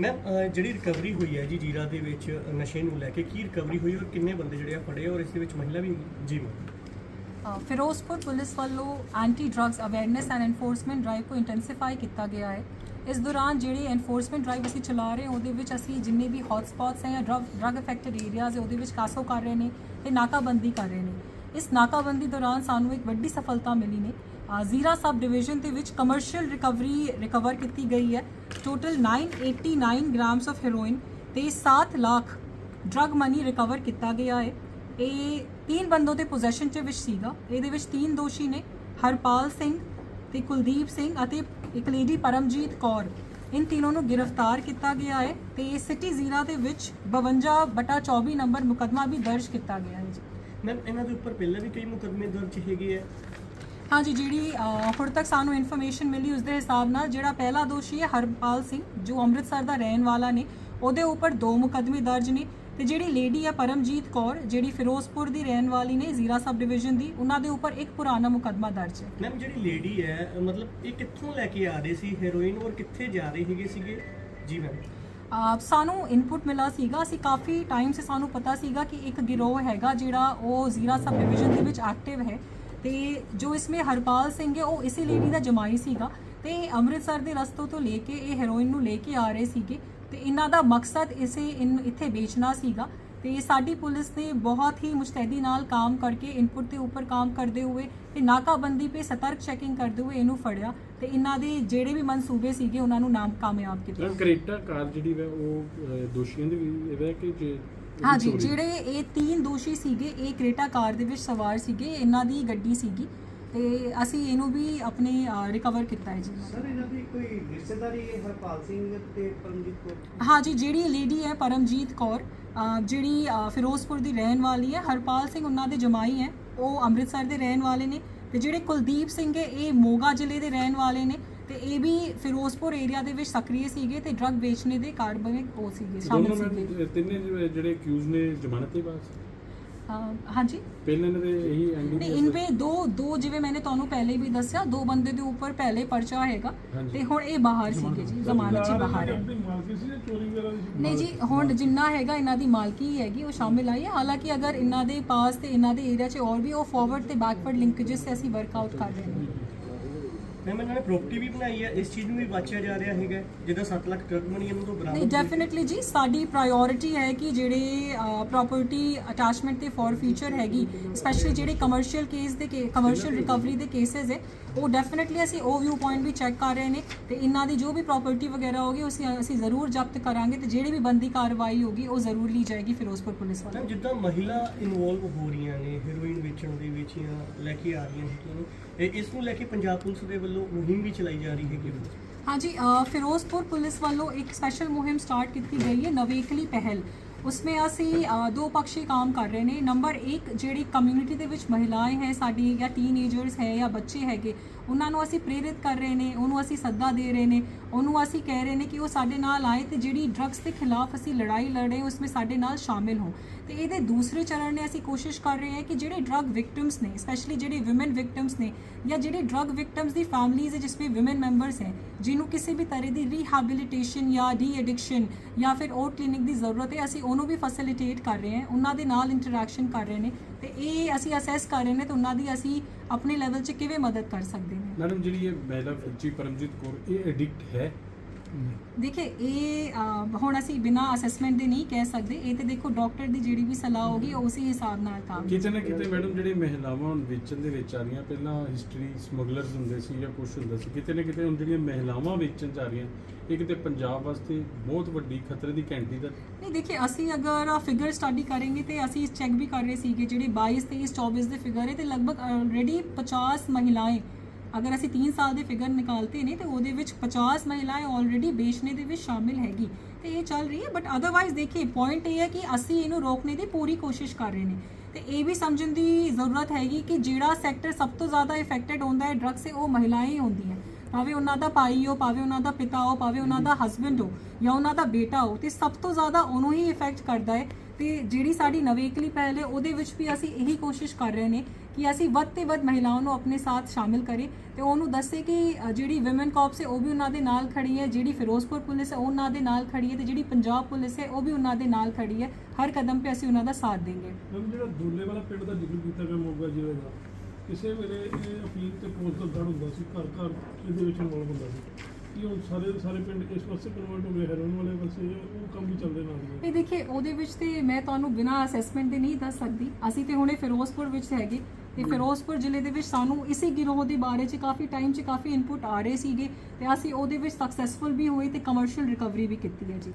Ma'am ਅਹ ਜਿਹੜੀ recovery ਹੋਈ ਹੈ ਜੀ ਜੀਰਾ ਦੇ ਵਿੱਚ ਨਸ਼ੇ ਨੂੰ ਲੈ ਕੇ ਕੀ ਰਿਕਵਰੀ ਹੋਈ ਔਰ ਕਿੰਨੇ ਬੰਦੇ ਜਿਹੜੇ ਆ ਫੜੇ ਔਰ ਇਸ ਦੇ ਵਿੱਚ ਮਹਿਲਾ ਵੀ ਜੀ ਮੈਮ ਅ, ਫਿਰੋਜ਼ਪੁਰ ਪੁਲਿਸ ਵੱਲੋਂ anti drugs awareness and enforcement drive ਨੂੰ ਇੰਟੈਂਸੀਫਾਈ ਕੀਤਾ ਗਿਆ ਹੈ। ਇਸ ਦੌਰਾਨ ਜਿਹੜੀ ਐਨਫੋਰਸਮੈਂਟ ਡਰਾਈਵ ਅਸੀਂ ਚਲਾ ਰਹੇ ਹਾਂ ਉਹਦੇ ਵਿੱਚ ਅਸੀਂ ਜਿੰਨੇ ਵੀ ਹੌਟ ਸਪੌਟਸ ਹੈ ਜਾਂ ਡਰੱਗ ਡਰੱਗ ਅਫੈਕਟਡ ਏਰੀਆਜ਼ ਹੈ ਉਹਦੇ ਵਿੱਚ ਕਾਸੋ ਕਰ ਰਹੇ ਨੇ ਤੇ ਨਾਕਾਬੰਦੀ ਕਰ ਰਹੇ ਨੇ। ਇਸ ਨਾਕਾਬੰਦੀ ਦੌਰਾਨ ਸਾਨੂੰ ਇੱਕ ਵੱਡੀ ਸਫਲਤਾ ਮਿਲੀ ਨੇ। ਅ, ਜ਼ੀਰਾ ਸਬ ਡਿਵੀਜ਼ਨ ਦੇ ਵਿੱਚ ਕਮਰਸ਼ੀਅਲ ਰਿਕਵਰੀ ਰਿਕਵਰ ਕੀਤੀ ਗਈ ਹੈ। ਟੋਟਲ 989 ਗ੍ਰਾਮਸ ਆਫ ਹੈਰੋਇਨ ਤੇ 7 ਲੱਖ ਡਰੱਗ ਮਨੀ ਰਿਕਵਰ ਕੀਤਾ ਗਿਆ ਹੈ। ਇਹ ਤਿੰਨ ਬੰਦੋਂ ਦੇ ਪੋਜੈਸ਼ਨ ਚ ਵਿੱਚ ਸੀਗਾ। ਇਹਦੇ ਵਿੱਚ ਤਿੰਨ ਦੋਸ਼ੀ ਨੇ, ਹਰਪਾਲ ਸਿੰਘ ਤੇ ਕੁਲਦੀਪ ਸਿੰਘ ਅਤੇ ਇੱਕ ਲੇਡੀ ਪਰਮਜੀਤ ਕੌਰ। ਇਨ ਤਿੰਨੋਂ ਨੂੰ ਗ੍ਰਿਫਤਾਰ ਕੀਤਾ ਗਿਆ ਹੈ ਤੇ ਸਿਟੀ ਜ਼ੀਰਾ ਦੇ ਵਿੱਚ 52 ਬਟਾ 24 ਨੰਬਰ ਮੁਕਦਮਾ ਵੀ ਦਰਜ ਕੀਤਾ ਗਿਆ ਹੈ ਜੀ। ਮੈਮ ਇਹਨਾਂ ਦੇ ਉੱਪਰ ਪਹਿਲਾਂ ਵੀ ਕਈ ਮੁਕੱਦਮੇ ਦਰਜ ਹੈਗੇ ਆ। ਹਾਂਜੀ ਜਿਹੜੀ ਹੁਣ ਤੱਕ ਸਾਨੂੰ ਇਨਫੋਰਮੇਸ਼ਨ ਮਿਲੀ ਉਸ ਦੇ ਹਿਸਾਬ ਨਾਲ ਜਿਹੜਾ ਪਹਿਲਾ ਦੋਸ਼ੀ ਹੈ ਹਰਪਾਲ ਸਿੰਘ ਜੋ ਅੰਮ੍ਰਿਤਸਰ ਦਾ ਰਹਿਣ ਵਾਲਾ ਨੇ ਉਹਦੇ ਉੱਪਰ ਦੋ ਮੁਕੱਦਮੇ ਦਰਜ ਨੇ ਤੇ ਜਿਹੜੀ ਲੇਡੀ ਹੈ ਪਰਮਜੀਤ ਕੌਰ ਜਿਹੜੀ ਫਿਰੋਜ਼ਪੁਰ ਦੀ ਰਹਿਣ ਵਾਲੀ ਨੇ ਜ਼ੀਰਾ ਸਬ ਡਿਵੀਜ਼ਨ ਦੀ ਉਹਨਾਂ ਦੇ ਉੱਪਰ ਇੱਕ ਪੁਰਾਣਾ ਮੁਕੱਦਮਾ ਦਰਜ ਹੈ। ਮੈਮ ਜਿਹੜੀ ਲੇਡੀ ਹੈ ਮਤਲਬ ਇਹ ਕਿੱਥੋਂ ਲੈ ਕੇ ਆ ਰਹੇ ਸੀ ਹੈਰੋਇਨ ਔਰ ਕਿੱਥੇ ਜਾ ਰਹੇ ਹੈਗੇ ਸੀਗੇ? ਜੀ ਮੈਮ। ਸਾਨੂੰ ਇਨਪੁਟ ਮਿਲਾ ਸੀਗਾ ਅਸੀਂ ਕਾਫੀ ਟਾਈਮ ਸੇ ਸਾਨੂੰ ਪਤਾ ਸੀਗਾ ਕਿ ਇੱਕ ਗਿਰੋਹ ਹੈਗਾ ਜਿਹੜਾ ਉਹ ਜ਼ੀਰਾ ਸਬ ਡਿਵੀਜ਼ਨ ਦੇ ਵਿੱਚ ਐਕਟਿਵ ਹੈ। ਤੇ ਜੋ ਇਸਮੇ ਹਰਪਾਲ ਸਿੰਘ ਹੈ, ਉਹ ਇਸੇ ਲੇਡੀ ਦਾ ਜਮਾਈ ਸੀਗਾ ਤੇ ਅੰਮ੍ਰਿਤਸਰ ਦੇ ਰਸਤੋਂ ਤੋਂ ਲੈ ਕੇ ਇਹ ਹੈਰੋਇਨ ਨੂੰ ਲੈ ਕੇ ਆ ਰਹੇ ਸੀਗੇ ਤੇ ਇਹਨਾਂ ਦਾ ਮਕਸਦ ਇਸੇ ਇੱਥੇ ਵੇਚਣਾ ਸੀਗਾ ਤੇ ਸਾਡੀ ਪੁਲਿਸ ਨੇ ਬਹੁਤ ਹੀ ਮੁਸਤੈਦੀ ਨਾਲ ਕੰਮ ਕਰਕੇ ਇਨਪੁਟ ਦੇ ਉੱਪਰ ਕੰਮ ਕਰਦੇ ਹੋਏ ਤੇ ਨਾਕਾਬੰਦੀ ਤੇ ਸਤਰਕ ਚੈਕਿੰਗ ਕਰਦੇ ਹੋਏ ਇਹਨੂੰ ਫੜਿਆ ਤੇ ਇਹਨਾਂ ਦੇ ਜਿਹੜੇ ਵੀ ਮਨਸੂਬੇ ਸੀਗੇ ਉਹਨਾਂ ਨੂੰ ਨਾਮ ਕਾਮਯਾਬ ਕੀਤਾ। ਮੈਮ ਕਰੇਟਾ ਜਿਹੜੀ ਵਾ, ਉਹ ਦੋਸ਼ੀਆਂ ਦੀ ਵੀ ਕਿ ਜੇ ਹਾਂਜੀ ਚੋਰੀ- ਜਿਹੜੇ ਇਹ ਤਿੰਨ ਦੋਸ਼ੀ ਸੀਗੇ ਇਹ ਕ੍ਰੇਟਾ ਕਾਰ ਦੇ ਵਿੱਚ ਸਵਾਰ ਸੀਗੇ ਇਹਨਾਂ ਦੀ ਗੱਡੀ ਸੀਗੀ ਤੇ ਅਸੀਂ ਇਹਨੂੰ ਵੀ ਆਪਣੇ ਰਿਕਵਰ ਕੀਤਾ ਹੈ ਜੀ। ਸਰ ਇਹਨਾਂ ਦੀ ਕੋਈ ਰਿਸ਼ਤੇਦਾਰੀ ਹੈ ਹਰਪਾਲ ਸਿੰਘ ਤੇ ਪਰਮਜੀਤ ਕੌਰ? ਹਾਂਜੀ ਜਿਹੜੀ ਲੇਡੀ ਹੈ ਪਰਮਜੀਤ ਕੌਰ ਅ, ਜਿਹੜੀ ਅ, ਫਿਰੋਜ਼ਪੁਰ ਦੀ ਰਹਿਣ ਵਾਲੀ ਹੈ ਹਰਪਾਲ ਸਿੰਘ ਉਹਨਾਂ ਦੇ ਜਮਾਈ ਹੈ ਉਹ ਅੰਮ੍ਰਿਤਸਰ ਦੇ ਰਹਿਣ ਵਾਲੇ ਨੇ ਤੇ ਜਿਹੜੇ ਕੁਲਦੀਪ ਸਿੰਘ ਹੈ ਇਹ ਮੋਗਾ ਜ਼ਿਲ੍ਹੇ ਦੇ ਰਹਿਣ ਵਾਲੇ ਨੇ। ਤੇ ਇਹ ਵੀ ਫਿਰੋਜ਼ਪੁਰ ਏਰੀਆ ਦੇ ਵਿੱਚ ਸਕਰੀਏ ਸੀਗੇ ਤੇ ਡਰੱਗ ਵੇਚਣੇ ਦੇ ਕਾਰਡ ਬਣੇ ਉਹ ਸੀਗੇ ਸ਼ਾਮਿਲ ਸੀਗੇ। ਤਿੰਨੇ ਜਿਹੜੇ- ਅਕਿਊਜ਼ ਨੇ ਜ਼ਮਾਨਤ ਤੇ ਬਾਅਦ ਹਾਂਜੀ। ਪਹਿਲਾਂ ਇਹਨਾਂ ਦੇ ਇਹੀ ਐਂਗਲ ਨਹੀਂ ਇਨ ਪੇ ਦੋ ਦੋ ਜਿਵੇਂ ਮੈਨੇ ਤੁਹਾਨੂੰ ਪਹਿਲੇ ਵੀ ਦੱਸਿਆ ਦੋ ਬੰਦੇ ਦੇ ਉੱਪਰ ਪਹਿਲੇ ਪਰਚਾ ਹੈਗਾ ਹਾਂਜੀ। ਤੇ ਹੁਣ ਇਹ ਬਾਹਰ ਸੀਗੇ ਜੀ ਜ਼ਮਾਨਤ 'ਚ ਬਾਹਰ ਹੈ। ਨਹੀਂ ਜੀ ਹੁਣ ਜਿੰਨਾ ਹੈਗਾ ਇਹਨਾਂ ਦੀ ਮਾਲਕੀ ਹੀ ਹੈਗੀ ਉਹ ਸ਼ਾਮਿਲ ਆਈ ਹੈ। ਹਾਲਾਂਕਿ ਅਗਰ ਇਹਨਾਂ ਦੇ ਪਾਸ ਤੇ ਇਹਨਾਂ ਦੇ ਏਰੀਆ 'ਚ ਹੋਰ ਵੀ ਉਹ ਫਾਰਵਰਡ ਤੇ ਬੈਕਵਰਡ ਲਿੰਕੇजेस ਤੇ ਅਸੀਂ ਵਰਕਆਊਟ ਕਰ ਰਹੇ ਹਾਂ। ਮੈਮ ਇਹਨਾਂ ਨੇ ਪ੍ਰਾਪਰਟੀ ਵੀ ਬਣਾਈ ਹੈ ਇਸ ਚੀਜ਼ ਨੂੰ ਵੀ ਵਾਚਿਆ ਜਾ ਰਿਹਾ ਹੈਗਾ ਜਿਹਦਾ 7 ਲੱਖ ਡਰਗ ਮਨੀ ਇਹਨਾਂ ਤੋਂ ਬਰਾਮਦ ਨਹੀਂ ਡੈਫੀਨਿਟਲੀ ਜੀ ਸਾਡੀ ਪ੍ਰਾਇੋਰਟੀ ਹੈ ਕਿ ਜਿਹੜੇ ਪ੍ਰਾਪਰਟੀ ਅਟੈਚਮੈਂਟ ਤੇ ਫॉर ਫੀਚਰ ਹੈਗੀ ਸਪੈਸ਼ਲੀ ਜਿਹੜੇ ਕਮਰਸ਼ੀਅਲ ਕੇਸ ਦੇ ਕਮਰਸ਼ੀਅਲ ਰਿਕਵਰੀ ਦੇ ਕੇਸਸ ਹੈ ਉਹ ਡੈਫੀਨਿਟਲੀ ਅਸੀਂ ਉਹ ਵਿਊ ਪੁਆਇੰਟ ਵੀ ਚੈੱਕ ਕਰ ਰਹੇ ਨੇ ਤੇ ਇਹਨਾਂ ਦੀ ਜੋ ਵੀ ਪ੍ਰਾਪਰਟੀ ਵਗੈਰਾ ਹੋਗੀ ਉਹ ਅਸੀਂ ਅਸੀਂ ਜ਼ਰੂਰ ਜ਼ਬਤ ਕਰਾਂਗੇ ਤੇ ਜਿਹੜੀ ਵੀ ਬੰਦੀ ਕਾਰਵਾਈ ਹੋਗੀ ਉਹ ਜ਼ਰੂਰ ਲਈ ਜਾਏਗੀ ਫਿਰੋਜ਼ਪੁਰ ਪੁਲਿਸ ਵੱਲੋਂ। ਜਿੱਦਾਂ ਮਹਿਲਾ ਇਨਵੋਲਵ ਹੋ ਰਹੀਆਂ ਨੇ ਹੈਰੋਇਨ ਵੇਚਣ ਦੇ ਵਿੱਚ ਜਾਂ ਲੈ ਕੇ ਆ ਰਹੀਆਂ ਨੇ ਇਹ ਇਸ ਨੂੰ ਲੈ ਕੇ ਪੰਜਾਬ ਪੁਲਿਸ ਦੇ ਵੱਲੋਂ ਮੁਹਿੰਮ ਵੀ ਚਲਾਈ ਜਾ ਰਹੀ ਹੈਗੀ ਹਾਂਜੀ ਅ, ਫਿਰੋਜ਼ਪੁਰ ਪੁਲਿਸ ਵੱਲੋਂ ਇੱਕ ਸਪੈਸ਼ਲ ਮੁਹਿੰਮ ਸਟਾਰਟ ਕੀਤੀ ਗਈ ਹੈ ਨਵੇਕਲੀ ਪਹਿਲ। ਉਸਮੇ ਅਸੀਂ ਦੋ ਪੱਖੀ ਕੰਮ ਕਰ ਰਹੇ ਨੇ। ਨੰਬਰ 1 ਜਿਹੜੀ ਕਮਿਊਨਿਟੀ ਦੇ ਵਿੱਚ ਮਹਿਲਾਵਾਂ ਹੈ ਸਾਡੀ ਜਾਂ ਟੀਨੇਜਰਸ ਹੈ ਜਾਂ ਬੱਚੇ ਹੈਗੇ, ਉਹਨਾਂ ਨੂੰ ਅਸੀਂ ਪ੍ਰੇਰਿਤ ਕਰ ਰਹੇ ਨੇ, ਉਹਨੂੰ ਅਸੀਂ ਸੱਦਾ ਦੇ ਰਹੇ ਨੇ, ਉਹਨੂੰ ਅਸੀਂ ਕਹਿ ਰਹੇ ਨੇ ਕਿ ਉਹ ਸਾਡੇ ਨਾਲ ਆਏ ਤੇ ਜਿਹੜੀ ਡਰੱਗਸ ਦੇ ਖਿਲਾਫ ਅਸੀਂ ਲੜਾਈ ਲੜ ਰਹੇ ਉਸਮੇ ਸਾਡੇ ਨਾਲ ਸ਼ਾਮਿਲ ਹੋ ਤੇ ਇਹਦੇ ਦੂਸਰੇ ਚਰਨ ਨੇ ਅਸੀਂ ਕੋਸ਼ਿਸ਼ ਕਰ ਰਹੇ ਹਾਂ ਕਿ ਜਿਹੜੇ ਡਰੱਗ ਵਿਕਟਿਮਸ ਨੇ ਸਪੈਸ਼ਲੀ ਜਿਹੜੇ ਔਮਨ ਵਿਕਟਿਮਸ ਨੇ, ਜਾਂ ਜਿਹੜੇ ਡਰੱਗ ਵਿਕਟਿਮਸ ਦੀ ਫੈਮਲੀਜ਼ ਹੈ, ਜਿਸ ਵਿੱਚ ਔਮਨ ਮੈਂਬਰਸ ਹੈ, ਜਿਹਨੂੰ ਕਿਸੇ ਵੀ ਤਰ੍ਹਾਂ ਦੀ ਰੀਹੈਬਿਲਿਟੇਸ਼ਨ ਜਾਂ ਡੀ ਐਡਿਕਸ਼ਨ ਜਾਂ ਫਿਰ ਔਰ ਕਲੀਨਿਕ ਦੀ ਜ਼ਰੂਰਤ ਹੈ, ਅਸੀਂ ਉਹਨੂੰ ਵੀ ਫੈਸਿਲਿਟੇਟ ਕਰ ਰਹੇ ਹਾਂ, ਉਹਨਾਂ ਦੇ ਨਾਲ ਇੰਟਰੈਕਸ਼ਨ ਕਰ ਰਹੇ ਨੇ ਤੇ ਇਹ ਅਸੀਂ ਅਸੈਸ ਕਰ ਰਹੇ ਨੇ ਤੇ ਉਹਨਾਂ ਦੀ ਅਸੀਂ ਆਪਣੇ ਲੈਵਲ 'ਚ ਕਿਵੇਂ ਮਦਦ ਕਰ ਸਕਦੇ ਨੇ। ਮੈਡਮ, ਜਿਹੜੀ ਇਹ ਮਹਿਲਾ ਫੌਜੀ ਪਰਮਜੀਤ ਕੌਰ, ਇਹ ਐਡਿਕਟ ਹੈ? ਦੇਖੇ ਇਹ ਹੁਣ ਅਸੀਂ ਬਿਨਾ ਅਸੈਸਮੈਂਟ ਦੇ ਨਹੀਂ ਕਹਿ ਸਕਦੇ। ਇਹ ਤੇ ਦੇਖੋ ਡਾਕਟਰ ਦੀ ਜਿਹੜੀ ਵੀ ਸਲਾਹ ਹੋਗੀ ਉਸੇ ਹਿਸਾਬ ਨਾਲ ਕੰਮ ਕਿਤੇ ਨਾ ਕਿਤੇ ਮੈਡਮ ਜਿਹੜੇ ਮਹਿਲਾਵਾਂ ਹੁਣ ਵੇਚਣ ਦੇ ਵਿੱਚ ਆ ਰਹੀਆਂ ਪਹਿਲਾਂ ਹਿਸਟਰੀ ਸਮਗਲਰਸ ਹੁੰਦੇ ਸੀ ਜਾਂ ਕੁਝ ਹੁੰਦਾ ਸੀ ਕਿਤੇ ਨਾ ਕਿਤੇ ਹੁਣ ਜਿਹੜੀਆਂ ਮਹਿਲਾਵਾਂ ਵੇਚਣ ਜਾ ਰਹੀਆਂ ਇਹ ਕਿਤੇ ਪੰਜਾਬ ਵਾਸਤੇ ਬਹੁਤ ਵੱਡੀ ਖਤਰੇ ਦੀ ਘੰਟੀ ਨਹੀਂ ਦੇਖਿਏ ਅਸੀਂ ਅਗਰ ਫਿਗਰ ਸਟੱਡੀ ਕਰਾਂਗੇ ਤੇ ਅਸੀਂ ਚੈੱਕ ਵੀ ਕਰ ਰਹੇ ਸੀਗੇ ਜਿਹੜੇ 22 23 24 ਦੇ ਫਿਗਰ ਹੈ ਤੇ ਲਗਭਗ ਆਲਰੇਡੀ 50 ਮਹਿਲਾएं ਅਗਰ ਅਸੀਂ 3 ਸਾਲ ਦੇ ਫਿਗਰ ਨਿਕਾਲਤੇ ਨੇ, ਤੇ ਉਹਦੇ ਵਿੱਚ 50 ਮਹਿਲਾਏ ਆਲਰੇਡੀ ਬੇਚਨੇ ਦੇ ਵਿੱਚ ਸ਼ਾਮਿਲ ਹੈਗੀ। ਤੇ ਇਹ ਚੱਲ ਰਹੀ ਹੈ ਬਟ ਅਦਰਵਾਈਜ਼ ਦੇਖੀਏ ਪੁਆਇੰਟ ਇਹ ਹੈ ਕਿ ਅਸੀਂ ਇਹਨੂੰ ਰੋਕਣੇ ਦੀ ਪੂਰੀ ਕੋਸ਼ਿਸ਼ ਕਰ ਰਹੇ ਨੇ। ਤੇ ਇਹ ਵੀ ਸਮਝਣ ਦੀ ਜ਼ਰੂਰਤ ਹੈਗੀ ਕਿ ਜਿਹੜਾ ਸੈਕਟਰ ਸਭ ਤੋਂ ਜ਼ਿਆਦਾ ਇਫੈਕਟਡ ਹੁੰਦਾ ਹੈ ਡਰੱਗਸ 'ਤੇ ਉਹ ਮਹਿਲਾएं ਹੀ ਹੁੰਦੀਆਂ ਭਾਵੇਂ ਉਹਨਾਂ ਦਾ ਭਾਈ ਹੋ, ਭਾਵੇਂ ਉਹਨਾਂ ਦਾ ਪਿਤਾ ਹੋ, ਭਾਵੇਂ ਉਹਨਾਂ ਦਾ ਹਸਬੰਡ ਹੋ, ਜਾਂ ਉਹਨਾਂ ਦਾ ਬੇਟਾ ਹੋ, ਤੇ ਸਭ ਤੋਂ ਜ਼ਿਆਦਾ ਉਹਨੂੰ ਹੀ ਇਫੈਕਟ ਕਰਦਾ ਹੈ ਤੇ ਜਿਹੜੀ ਸਾਡੀ ਨਵੇਕਲੀ ਪਹਿਲ ਹੈ, ਉਹਦੇ ਵਿੱਚ ਵੀ ਅਸੀਂ ਇਹੀ ਕੋਸ਼ਿਸ਼ ਕਰ ਰਹੇ ਨੇ ਕਿ ਅਸੀਂ ਵੱਧ ਤੇ ਵੱਧ ਮਹਿਲਾਵਾਂ ਨੂੰ ਆਪਣੇ ਸਾਥ ਸ਼ਾਮਿਲ ਕਰੇ ਤੇ ਉਹਨੂੰ ਦੱਸੇ ਕਿ ਜਿਹੜੀ ਔਮਨ ਕਾਪਸ ਹੈ, ਉਹ ਵੀ ਉਹਨਾਂ ਦੇ ਨਾਲ ਖੜੀ ਹੈ, ਜਿਹੜੀ ਫਿਰੋਜ਼ਪੁਰ ਪੁਲਿਸ ਹੈ ਉਹਨਾਂ ਦੇ ਨਾਲ ਖੜੀ ਹੈ ਤੇ ਜਿਹੜੀ ਪੰਜਾਬ ਪੁਲਿਸ ਹੈ, ਉਹ ਵੀ ਉਹਨਾਂ ਦੇ ਨਾਲ ਖੜੀ ਹੈ। ਹਰ ਕਦਮ ਤੇ ਅਸੀਂ ਉਹਨਾਂ ਦਾ ਸਾਥ ਦੇਂਗੇ। ਮੈਮ ਜਿਹੜਾ ਦੁੱਲੇ ਵਾਲਾ ਪਿੰਡ ਦਾ ਜ਼ਿਕਰ ਕੀਤਾ ਗਿਆ ਮੋਗਾ ਜ਼ਿਲ੍ਹੇ ਦਾ, ਕਿਸੇ ਵੇਲੇ ਇਹ ਅਪੀਲ ਤੇ ਪੋਸਟ ਦੜ ਹੁੰਦਾ ਸੀ ਘਰ ਘਰ ਇਹਦੇ ਵਿੱਚ ਇਨਵੋਲਵ ਹੁੰਦਾ ਸੀ? ਕੀ ਹੁਣ ਸਾਰੇ ਦੇ ਸਾਰੇ ਪਿੰਡ ਇਸ ਪਾਸੇ ਕਨਵਰਟ ਹੋ ਗਏ ਹੈਰੋਨ ਵਾਲੇ ਪਾਸੇ ਉਹ ਕੰਮ ਵੀ ਚੱਲਦੇ ਨਾਲ ਹੀ ਇਹ ਦੇਖਿਏ ਉਹਦੇ ਵਿੱਚ ਤੇ ਮੈਂ ਤੁਹਾਨੂੰ ਬਿਨਾਂ ਅਸੈਸਮੈਂਟ ਦੇ ਨਹੀਂ ਦੱਸ ਸਕਦੀ। ਅਸੀਂ ਤੇ ਹੁਣੇ ਫਿਰੋਜ਼ਪੁਰ ਵਿੱਚ ਹੈਗੇ। ਤੇ ਫਿਰੋਜ਼ਪੁਰ ਜ਼ਿਲ੍ਹੇ ਦੇ ਵਿੱਚ ਸਾਨੂੰ ਇਸੇ ਗਿਰੋਹ ਦੇ ਬਾਰੇ 'ਚ ਕਾਫੀ ਟਾਈਮ 'ਚ ਕਾਫੀ ਇਨਪੁਟ ਆ ਰਹੇ ਸੀਗੇ ਤੇ ਅਸੀਂ ਉਹਦੇ ਵਿੱਚ ਸਕਸੈਸਫੁਲ ਵੀ ਹੋਏ ਤੇ ਕਮਰਸ਼ੀਅਲ ਰਿਕਵਰੀ ਵੀ ਕੀਤੀ ਹੈ ਜੀ।